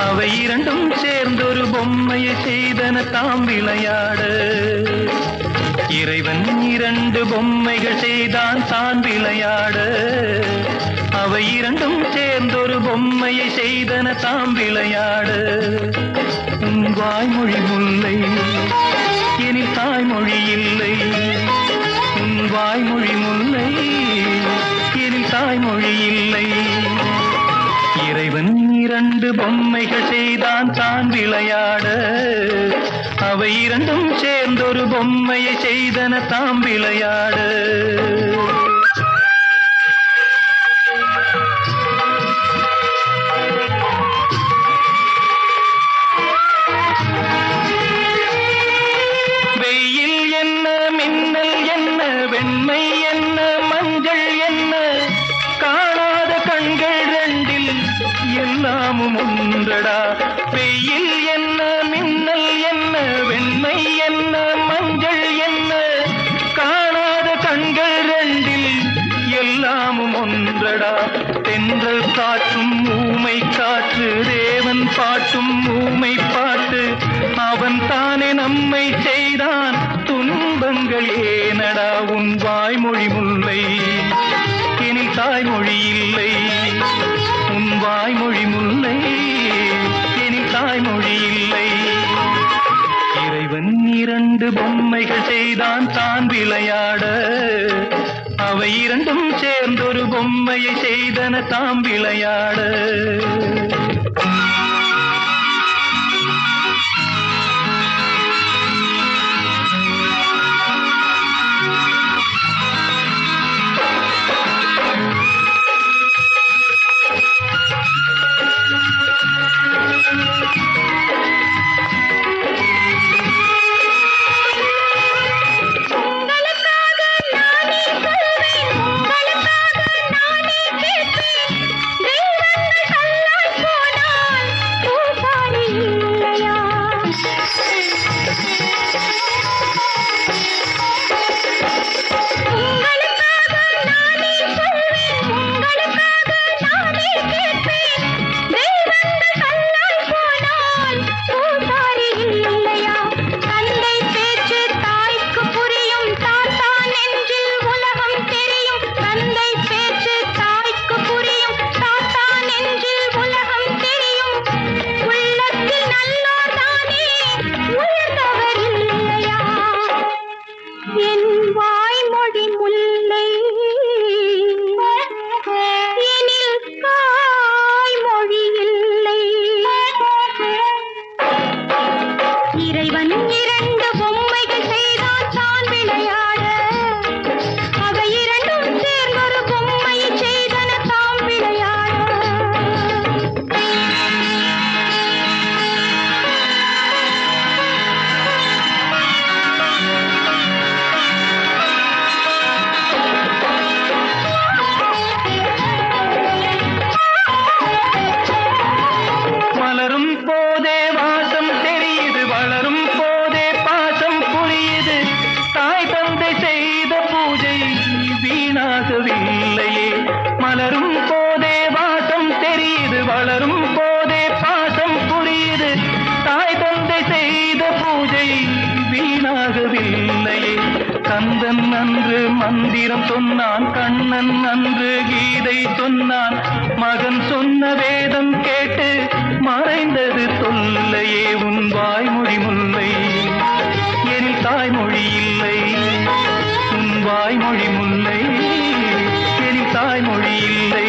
அவை இரண்டும் சேர்ந்தொரு பொம்மையை செய்தன தாம் விளையாட இறைவன் இரண்டு பொம்மைகள் செய்தான் தான் விளையாட அவை இரண்டும் சேர்ந்தொரு பொம்மையை செய்தன தாம் விளையாட உன் வாய்மொழி இரண்டு பொம்மைகள் செய்தான் தான் விளையாட. அவை இரண்டும் சேர்ந்தொரு பொம்மையை செய்தன தாம் விளையாட. நாமும் ஒன்றடா வெயில் என்ன மின்னல் என்ன வெண்மை என்ன மஞ்சள் என்ன? காணாத கண்கள் ரெண்டில் எல்லாமும் ஒன்றடா. தென்றல் காற்றும் ஊமை காற்று தேவன் பாட்டும் ஊமை பாட்டு. அவன் தானே நம்மை செய்தான். துன்பங்கள் ஏனடா? உன் வாய்மொழி முல்லை பொம்மைகள் செய்தான் தான் விளையாட. அவை இரண்டும் சேர்ந்தொரு பொம்மையை செய்தன தாம் விளையாட. இறைவன் இரண்டு மலரும் போதே வாசம் தெரியுது வளரும் போதே பாசம் புரியுது. தாய் தந்தை செய்த பூஜை வீணாகவில்லையே கந்தன் அன்று மந்திரம் சொன்னான் கண்ணன் அன்று கீதை சொன்னான். மகன் சொன்ன வேதம் கேட்டு மர தாய்மொழி இல்லை.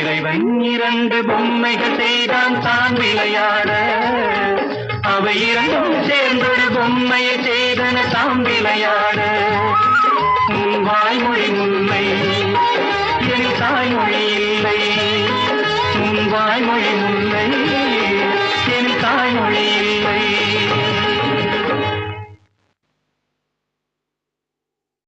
இறைவன் இரண்டு பொம்மைகள் செய்தான் தான் விளையாட. அவை இரண்டும் சேர்ந்தொரு பொம்மையை செய்தன தாம் விளையாட. உன் வாய்மொழி உண்மை என் தாய்மொழி இல்லை. உன் வாய்மொழி